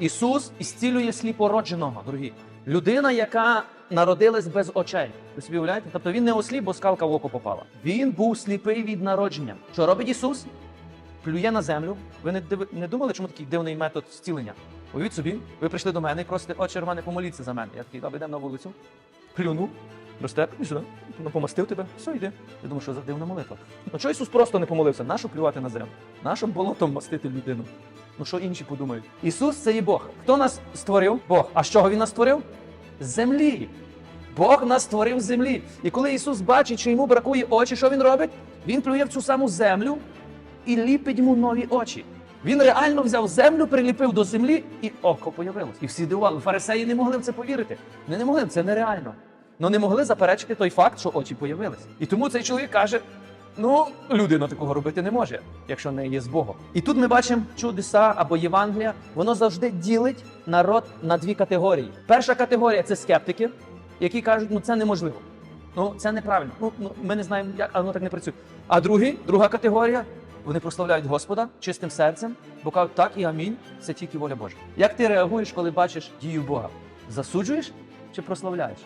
Ісус ісцілює сліпородженого, дорогі. Людина, яка народилась без очей. Ви собі уявляєте? Тобто він не осліп, бо скалка в око попала. Він був сліпий від народження. Що робить Ісус? Плює на землю. Ви не, не думали, чому такий дивний метод зцілення? Уявіть собі, ви прийшли до мене і просите, отче Романе, помоліться за мене. Я такий, добре, йдемо на вулицю. Плюнув, розтеп, і сюди, ну, помастив тебе, все, йди. Я думаю, що за дивна молитва. Ну чого Ісус просто не помолився? Нащо плювати на землю? Нащо болотом мастити людину? Ну що інші подумають? Ісус це є Бог. Хто нас створив? Бог. А з чого Він нас створив? Землі. Бог нас створив з землі. І коли Ісус бачить, що йому бракує очі, що він робить? Він плює в цю саму землю і ліпить йому нові очі. Він реально взяв землю, приліпив до землі, і око появилось. І всі дивували. Фарисеї не могли в це повірити. Вони не могли, це нереально. Ну не могли заперечити той факт, що очі появились. І тому цей чоловік каже: ну, людина такого робити не може, якщо не є з Богом. І тут ми бачимо чудеса або Євангелія, воно завжди ділить народ на дві категорії. Перша категорія це скептики, які кажуть, ну це неможливо. Ну, це неправильно. Ну, ну ми не знаємо, як, воно так не працює. А другий, друга категорія, вони прославляють Господа чистим серцем, бо кажуть, так і амінь, це тільки воля Божа. Як ти реагуєш, коли бачиш дію Бога? Засуджуєш чи прославляєш?